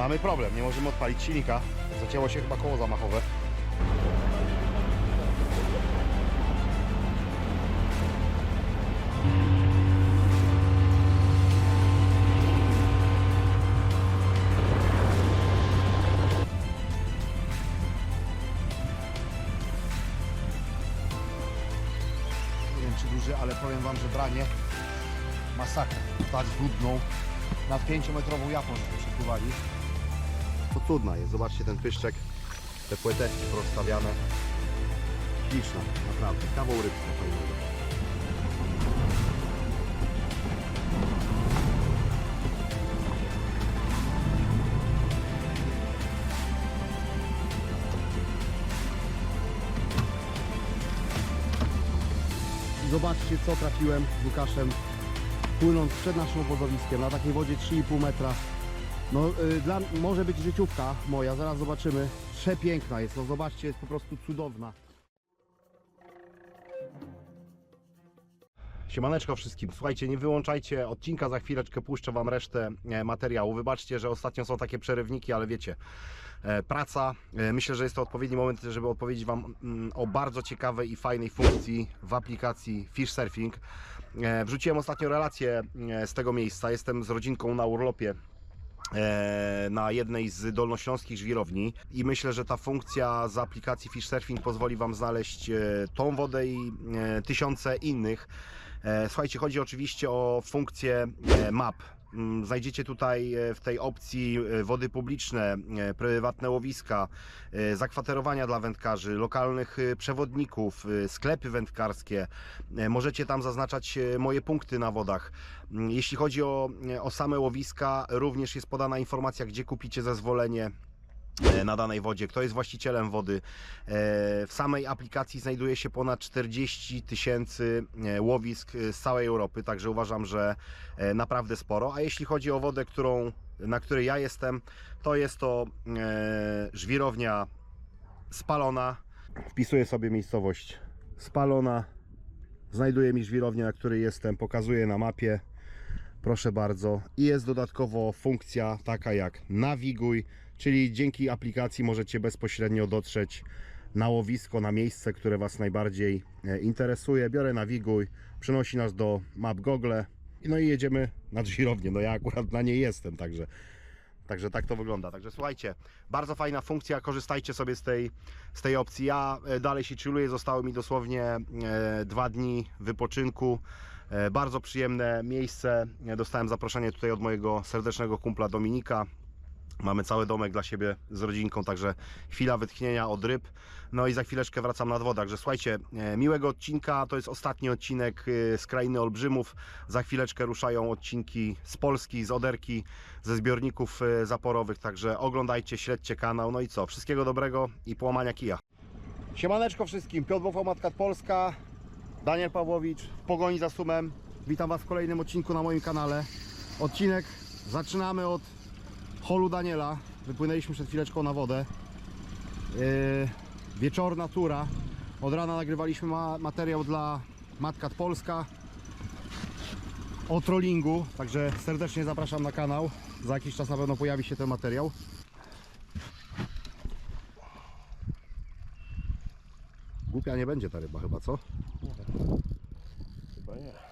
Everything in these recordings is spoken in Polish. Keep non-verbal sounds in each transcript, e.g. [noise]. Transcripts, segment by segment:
mamy problem, nie możemy odpalić silnika. Zacięło się chyba koło zamachowe. Nie wiem czy duży, ale powiem Wam, że branie masakra. Tak brudną, nad 5-metrową japą żeśmy przepływali. Cudna jest, zobaczcie ten pyszczek, te płyteczki rozstawiane. Śliczna, naprawdę, kawał rybka fajnego. Zobaczcie co trafiłem z Łukaszem płynąc przed naszym obozowiskiem na takiej wodzie 3,5 metra. No y, dla, może być życiówka moja, zaraz zobaczymy. Przepiękna jest, no zobaczcie, jest po prostu cudowna. Siemaneczko wszystkim. Słuchajcie, nie wyłączajcie odcinka, za chwileczkę puszczę Wam resztę e, materiału. Wybaczcie, że ostatnio są takie przerywniki, ale wiecie, e, praca. E, Myślę, że jest to odpowiedni moment, żeby opowiedzieć Wam mm, o bardzo ciekawej i fajnej funkcji w aplikacji Fish Surfing. Wrzuciłem ostatnio relację z tego miejsca. Jestem z rodzinką na urlopie na jednej z dolnośląskich żwirowni i myślę, że ta funkcja z aplikacji Fish Surfing pozwoli Wam znaleźć e, tą wodę i e, tysiące innych. E, Słuchajcie, chodzi oczywiście o funkcję e, map. Mm, Znajdziecie tutaj e, w tej opcji e, wody publiczne, e, prywatne łowiska, zakwaterowania dla wędkarzy, lokalnych przewodników, sklepy wędkarskie. Możecie tam zaznaczać moje punkty na wodach. Mm, Jeśli chodzi o, o same łowiska, również jest podana informacja, gdzie kupicie zezwolenie na danej wodzie, kto jest właścicielem wody. E, W samej aplikacji znajduje się ponad 40 tysięcy e, łowisk e, z całej Europy, także uważam, że e, naprawdę sporo. A jeśli chodzi o wodę, którą, na której ja jestem, to jest to e, żwirownia spalona. Wpisuję sobie miejscowość spalona. Znajduję mi żwirownię, na której jestem, pokazuję na mapie. Proszę bardzo. I jest dodatkowo funkcja taka jak nawiguj, czyli dzięki aplikacji możecie bezpośrednio dotrzeć na łowisko, na miejsce, które Was najbardziej e, interesuje. Biorę nawiguj, przenosi nas do map Google. No i jedziemy na żwirownię. No ja akurat na niej jestem, także Także tak to wygląda. Także słuchajcie, bardzo fajna funkcja, korzystajcie sobie z tej, z tej opcji. Ja e, dalej się chilluję, zostały mi dosłownie e, dwa dni wypoczynku. Bardzo przyjemne miejsce. Dostałem zaproszenie tutaj od mojego serdecznego kumpla Dominika. Mamy cały domek dla siebie z rodzinką, także chwila wytchnienia od ryb. No i za chwileczkę wracam nad wodę. Także słuchajcie, e, miłego odcinka. To jest ostatni odcinek e, z Krainy Olbrzymów. Za chwileczkę ruszają odcinki z Polski, z Oderki, ze zbiorników e, zaporowych. Także oglądajcie, śledźcie kanał. No i co? Wszystkiego dobrego i połamania kija. Siemaneczko wszystkim. Piotr Bofa, Matka Polska. Daniel Pawłowicz w pogoni za sumem. Witam Was w kolejnym odcinku na moim kanale. Odcinek zaczynamy od holu Daniela. Wypłynęliśmy przed chwileczką na wodę. Yy, wieczorna tura. Od rana nagrywaliśmy ma materiał dla Matka Polska o trollingu. Także serdecznie zapraszam na kanał. Za jakiś czas na pewno pojawi się ten materiał. Głupia nie będzie ta ryba chyba, co? Chyba nie.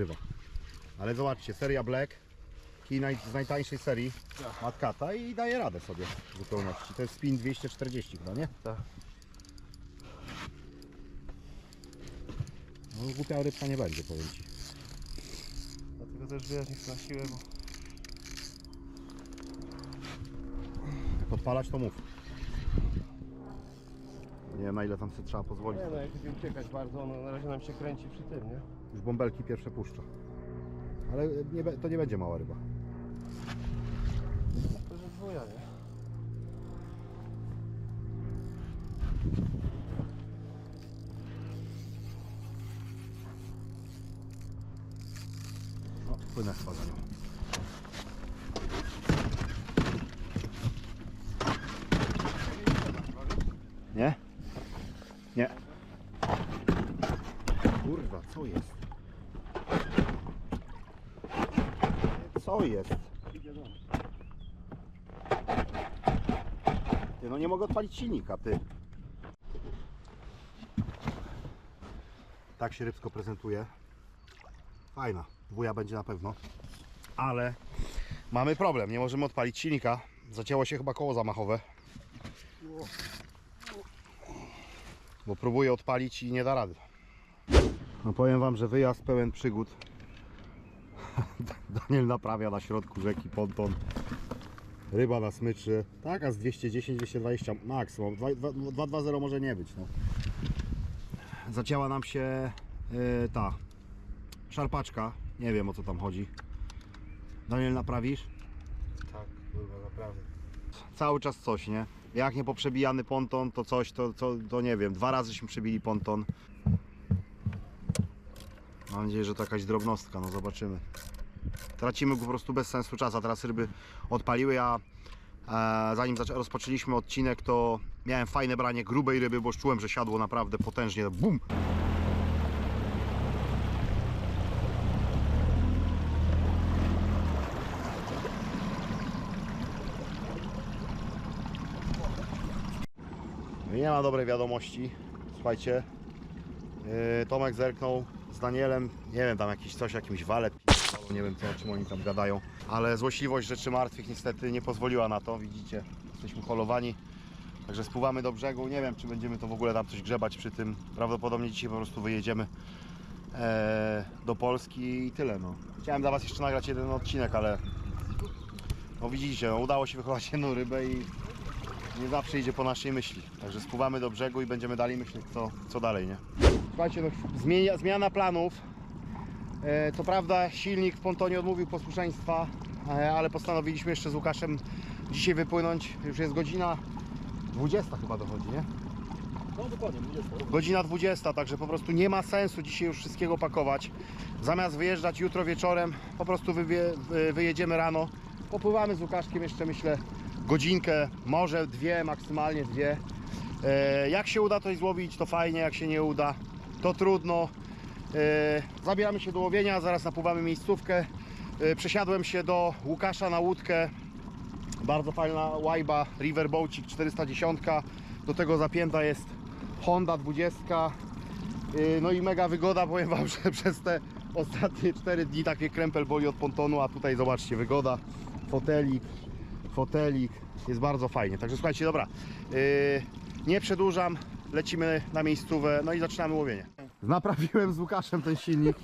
Zrywa. Ale zobaczcie, seria Black, kij naj, z najtańszej serii, Matkata i daje radę sobie w zupełności. To jest spin 240 chyba, nie? Tak. No głupia rybka nie będzie, powiem Ci. Dlatego też wiesz, nie strasiłem. Jak podpalać to mów. Nie wiem na ile tam sobie trzeba pozwolić. Nie no, jak będzie uciekać bardzo, no na razie nam się kręci przy tym, nie? Już bąbelki pierwsze puszcza. Ale nie, to nie będzie mała ryba. To że dwuja, nie? O, płynę chyba za nią. Nie? Nie. Kurwa, co jest? Co jest? Ty, no nie mogę odpalić silnika, ty. Tak się rybsko prezentuje. Fajna. Wuja będzie na pewno. Ale mamy problem. Nie możemy odpalić silnika. Zacięło się chyba koło zamachowe. Bo próbuję odpalić i nie da rady. No powiem wam, że wyjazd pełen przygód. [laughs] Daniel naprawia na środku rzeki ponton. Ryba na smyczy. Taka z 210-220 maksimum. 220 może nie być. No. Zacięła nam się yy, ta szarpaczka. Nie wiem o co tam chodzi. Daniel naprawisz? Tak, kurwa, naprawdę. Cały czas coś, nie? Jak nie poprzebijany ponton, to coś, to, to, to nie wiem. Dwa razyśmy przebili ponton. Mam nadzieję, że to jakaś drobnostka, no zobaczymy. Tracimy po prostu bez sensu czas, a teraz ryby odpaliły. Ja e, zanim rozpoczęliśmy odcinek, to miałem fajne branie grubej ryby, bo czułem, że siadło naprawdę potężnie. Bum! Nie ma dobrej wiadomości. Słuchajcie, yy, Tomek zerknął z Danielem, nie wiem, tam jakiś coś, jakimś p***dolą, nie wiem co, o czym oni tam gadają, ale złośliwość rzeczy martwych niestety nie pozwoliła na to, widzicie, jesteśmy holowani, także spływamy do brzegu, nie wiem czy będziemy to w ogóle tam coś grzebać przy tym, prawdopodobnie dzisiaj po prostu wyjedziemy e, do Polski i tyle no. Chciałem dla Was jeszcze nagrać jeden odcinek, ale no widzicie, no, udało się wychować [laughs] jedną rybę i nie zawsze idzie po naszej myśli. Także spływamy do brzegu i będziemy dalej myśleć, co, co dalej, nie? Słuchajcie, no, zmienia, zmiana planów. E, co prawda silnik w pontonie odmówił posłuszeństwa, e, ale postanowiliśmy jeszcze z Łukaszem dzisiaj wypłynąć. Już jest godzina 20 chyba dochodzi, nie? No dokładnie, 20. Godzina 20, także po prostu nie ma sensu dzisiaj już wszystkiego pakować. Zamiast wyjeżdżać jutro wieczorem, po prostu wyjedziemy rano. Popływamy z Łukaszkiem jeszcze myślę godzinkę, może dwie, maksymalnie dwie. E, jak się uda coś złowić, to fajnie, jak się nie uda, to trudno. E, zabieramy się do łowienia, zaraz napływamy miejscówkę. E, przesiadłem się do Łukasza na łódkę. Bardzo fajna łajba Riverboacik 410. Do tego zapięta jest Honda 20. Yy, No i mega wygoda, [laughs] powiem Wam, że przez te ostatnie 4 dni takie krępel boli od pontonu, a tutaj zobaczcie, wygoda, fotelik, fotelik, jest bardzo fajnie. Także słuchajcie, dobra, yy, nie przedłużam, lecimy na miejscówę, no i zaczynamy łowienie. Naprawiłem z Łukaszem ten silnik.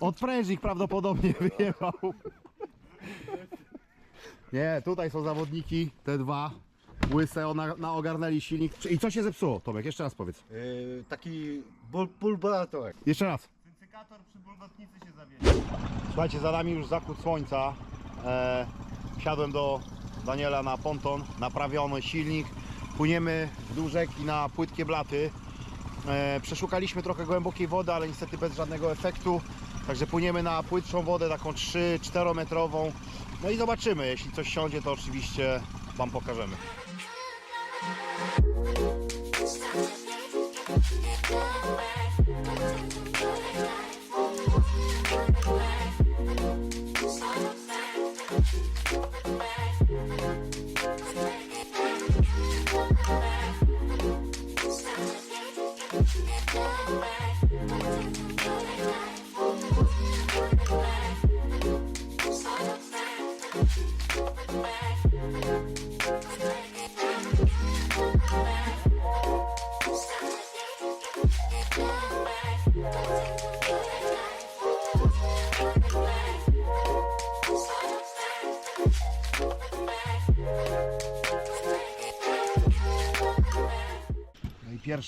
Odprężnik prawdopodobnie [laughs] wyjechał. Nie, tutaj są zawodniki, te dwa. Łyse ona, na ogarnęli silnik. I co się zepsuło, Tomek? Jeszcze raz powiedz. Yy, taki bul-. Jeszcze raz. Syncykator przy bulgotnicy się zawiesił. Słuchajcie, za nami już zachód słońca. E, wsiadłem do Daniela na ponton, naprawiony silnik. Płyniemy wzdłuż rzeki na płytkie blaty. E, przeszukaliśmy trochę głębokiej wody, ale niestety bez żadnego efektu. Także płyniemy na płytszą wodę, taką 3-4 metrową. No i zobaczymy, jeśli coś siądzie, to oczywiście Wam pokażemy.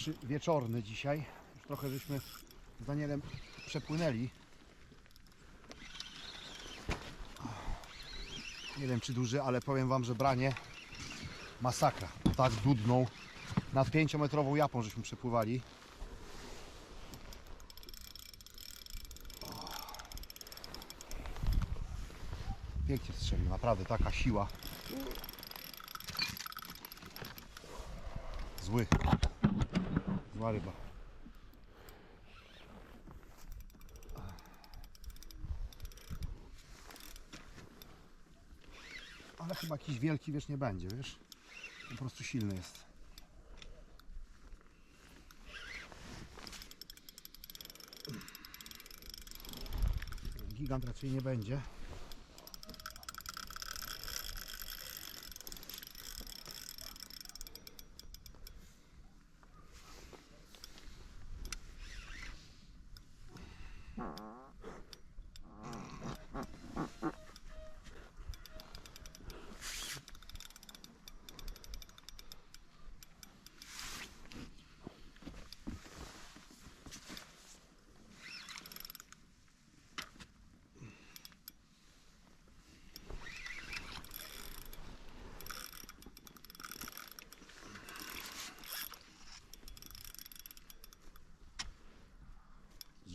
Pierwszy wieczorny dzisiaj. Już trochę żeśmy z Danielem przepłynęli. Nie wiem czy duży, ale powiem wam, że branie masakra. Tak dudną. Nad 5-metrową japą żeśmy przepływali. Pięknie strzelił, naprawdę taka siła. Zły. Zła ryba. Ale chyba jakiś wielki wiesz nie będzie, wiesz? Po prostu silny jest. Gigant raczej nie będzie.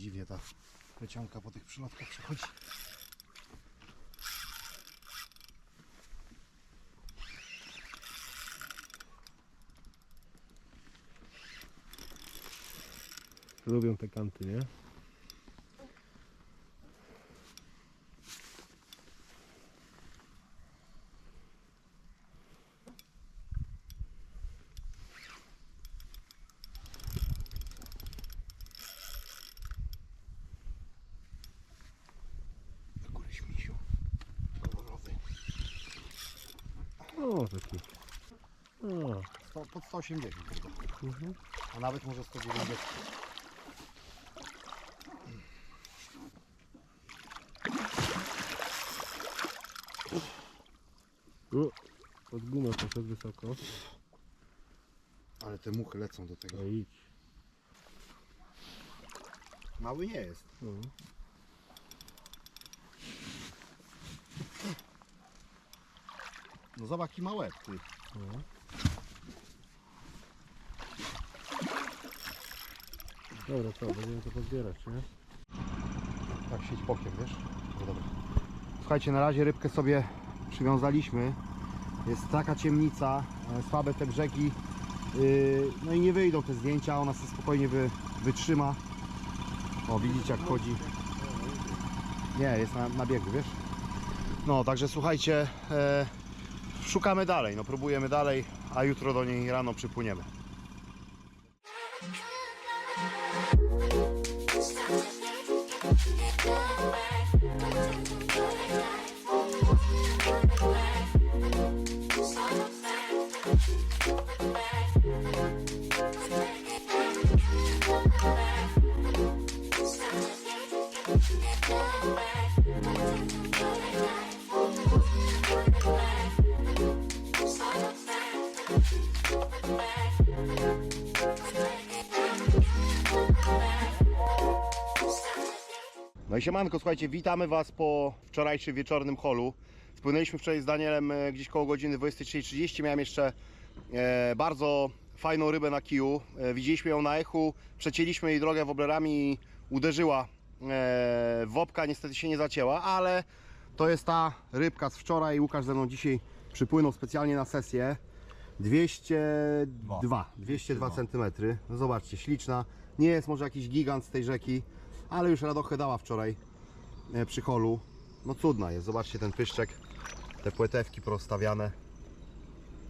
Dziwnie ta plecionka po tych przylotkach przechodzi. Lubią te kanty, nie? Do góry śmisiu. Kolorowy. O, taki. Sto, pod 180 chyba. mhm. A nawet może 190. o, pod gumę poszedł wysoko. Ale te muchy lecą do tego. No idź. Mały nie jest. No. No zobacz jaki ma łeb, ty. No. Dobra, co, będziemy to pozbierać, nie? Tak sieć bokiem, wiesz? No dobra. Słuchajcie, na razie rybkę sobie przywiązaliśmy. Jest taka ciemnica, e, słabe te brzegi. Yy, no i nie wyjdą te zdjęcia, ona sobie spokojnie wy, wytrzyma. O, widzicie jak chodzi. Nie, jest na, na biegu, wiesz? No, także słuchajcie, e, szukamy dalej, no próbujemy dalej, a jutro do niej rano przypłyniemy. Siemanko, słuchajcie, witamy Was po wczorajszym wieczornym holu. Spłynęliśmy wczoraj z Danielem e, gdzieś koło godziny 23.30. Miałem jeszcze e, bardzo fajną rybę na kiju. E, widzieliśmy ją na echu, przecięliśmy jej drogę woblerami i uderzyła e, w opka. Niestety się nie zacięła, ale to jest ta rybka z wczoraj. Łukasz ze mną dzisiaj przypłynął specjalnie na sesję. 202, 202 cm. No zobaczcie, śliczna. Nie jest może jakiś gigant z tej rzeki, ale już radochę dała wczoraj e, przy holu. No cudna jest, zobaczcie ten pyszczek, te płetewki porozstawiane.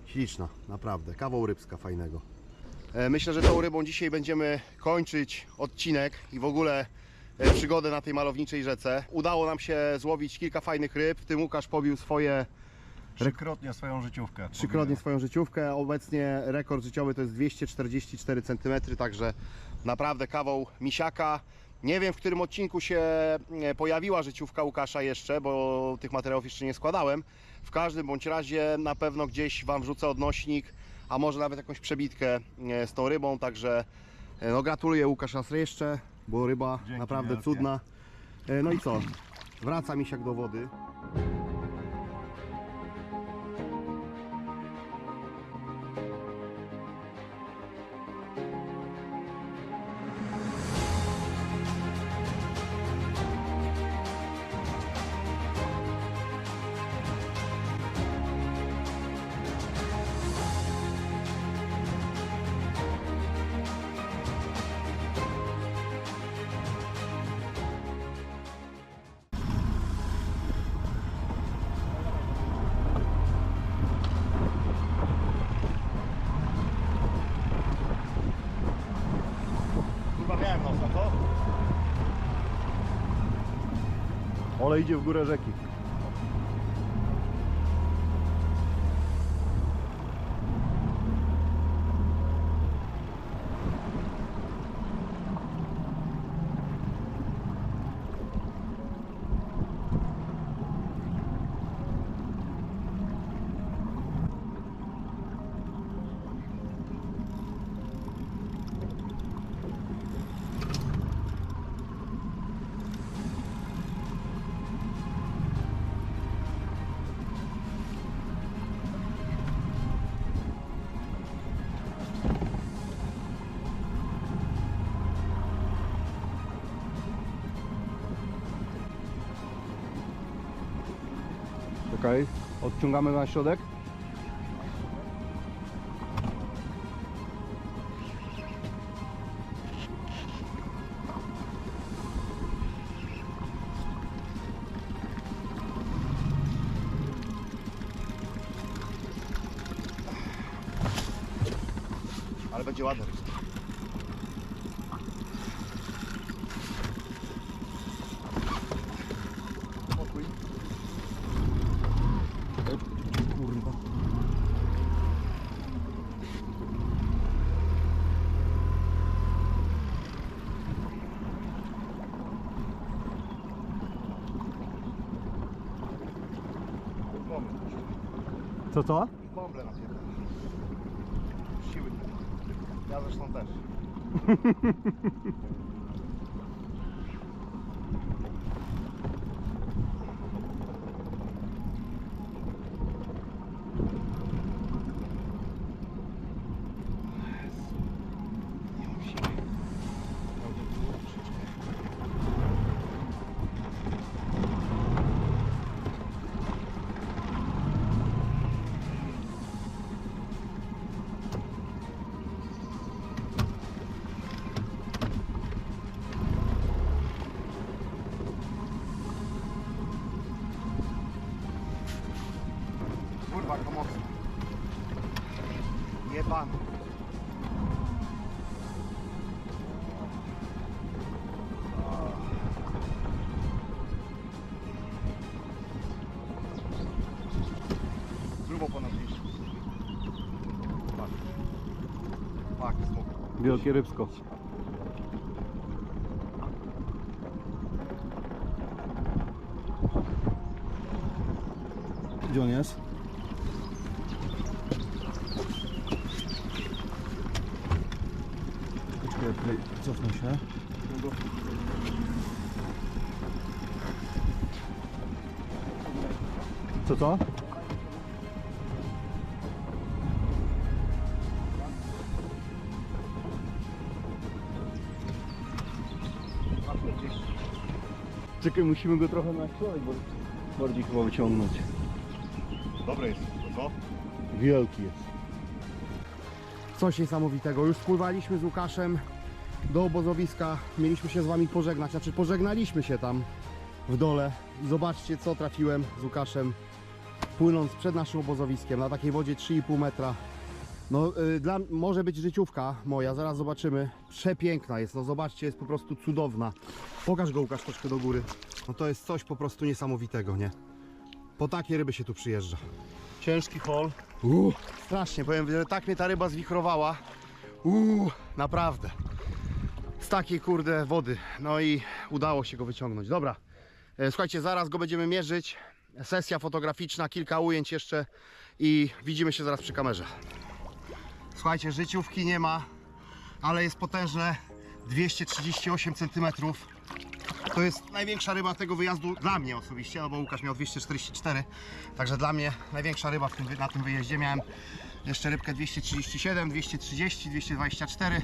Śliczna, naprawdę, kawał rybska fajnego. E, Myślę, że tą rybą dzisiaj będziemy kończyć odcinek i w ogóle e, przygodę na tej malowniczej rzece. Udało nam się złowić kilka fajnych ryb, w tym Łukasz pobił swoje Trzykrotnie swoją życiówkę. trzykrotnie swoją życiówkę. Obecnie rekord życiowy to jest 244 cm, także naprawdę kawał misiaka. Nie wiem w którym odcinku się e, pojawiła życiówka Łukasza jeszcze, bo tych materiałów jeszcze nie składałem. W każdym bądź razie na pewno gdzieś Wam wrzucę odnośnik, a może nawet jakąś przebitkę e, z tą rybą, także e, no gratuluję Łukasz raz jeszcze, bo ryba Dzięki naprawdę wielkie. cudna. No i co? Wraca misiak do wody. Ole idzie w górę rzeki. Odciągamy na środek. Ale będzie ładny. Spokój. Kurwa. Bąble. Co to? Bąble napierdolę. Siły. Ja zresztą też. [laughs] Wielkie rybsko. Gdzie on jest? Czekaj, cofnę się. Co to? Czekaj, musimy go trochę nakłonić, bo bardziej chyba wyciągnąć. Dobre jest, co? Wielki jest. Coś niesamowitego. Już spływaliśmy z Łukaszem do obozowiska. Mieliśmy się z wami pożegnać. Znaczy pożegnaliśmy się tam w dole. I zobaczcie co trafiłem z Łukaszem płynąc przed naszym obozowiskiem na takiej wodzie 3,5 metra. No y, dla, może być życiówka moja, zaraz zobaczymy. Przepiękna jest, no zobaczcie, jest po prostu cudowna. Pokaż go Łukasz troszkę do góry. No to jest coś po prostu niesamowitego, nie? Po takie ryby się tu przyjeżdża. Ciężki hol. Uuu, strasznie, powiem, że tak mnie ta ryba zwichrowała. Uuu, naprawdę. Z takiej kurde wody. No i udało się go wyciągnąć. Dobra, e, słuchajcie, zaraz go będziemy mierzyć. Sesja fotograficzna, kilka ujęć jeszcze i widzimy się zaraz przy kamerze. Słuchajcie, życiówki nie ma, ale jest potężne 238 cm. To jest największa ryba tego wyjazdu dla mnie osobiście, no bo Łukasz miał 244, także dla mnie największa ryba tym, na tym wyjeździe. Miałem jeszcze rybkę 237, 230, 224,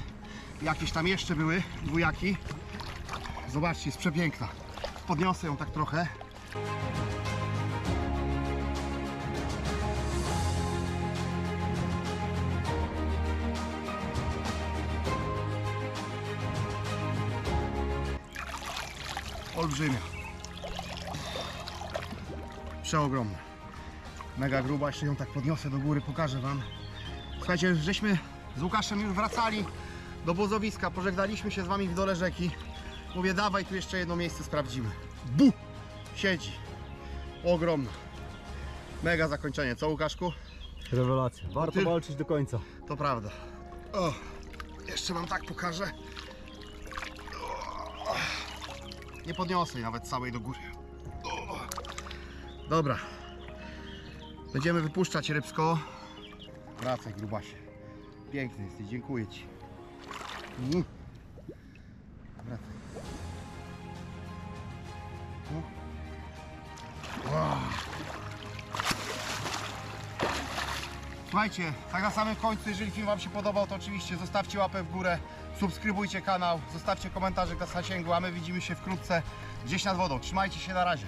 jakieś tam jeszcze były dwójaki. Zobaczcie, jest przepiękna. Podniosę ją tak trochę. Olbrzymia. Przeogromna. Mega gruba, jeszcze ją tak podniosę do góry, pokażę Wam. Słuchajcie, żeśmy z Łukaszem już wracali do bozowiska, pożegnaliśmy się z Wami w dole rzeki. Mówię, dawaj tu jeszcze jedno miejsce sprawdzimy. Bu! siedzi. Ogromna. Mega zakończenie, co Łukaszku? Rewelacja. Warto Ty- walczyć do końca. To prawda. O, jeszcze wam tak pokażę. O, nie podniosę nawet całej do góry. Dobra. Będziemy wypuszczać rybsko. Wracaj grubasie. Piękny jesteś, dziękuję ci. Mm. Wracaj. Słuchajcie, tak na samym końcu, jeżeli film Wam się podobał, to oczywiście zostawcie łapę w górę, subskrybujcie kanał, zostawcie komentarze dla zasięgu, a my widzimy się wkrótce gdzieś nad wodą. Trzymajcie się, na razie.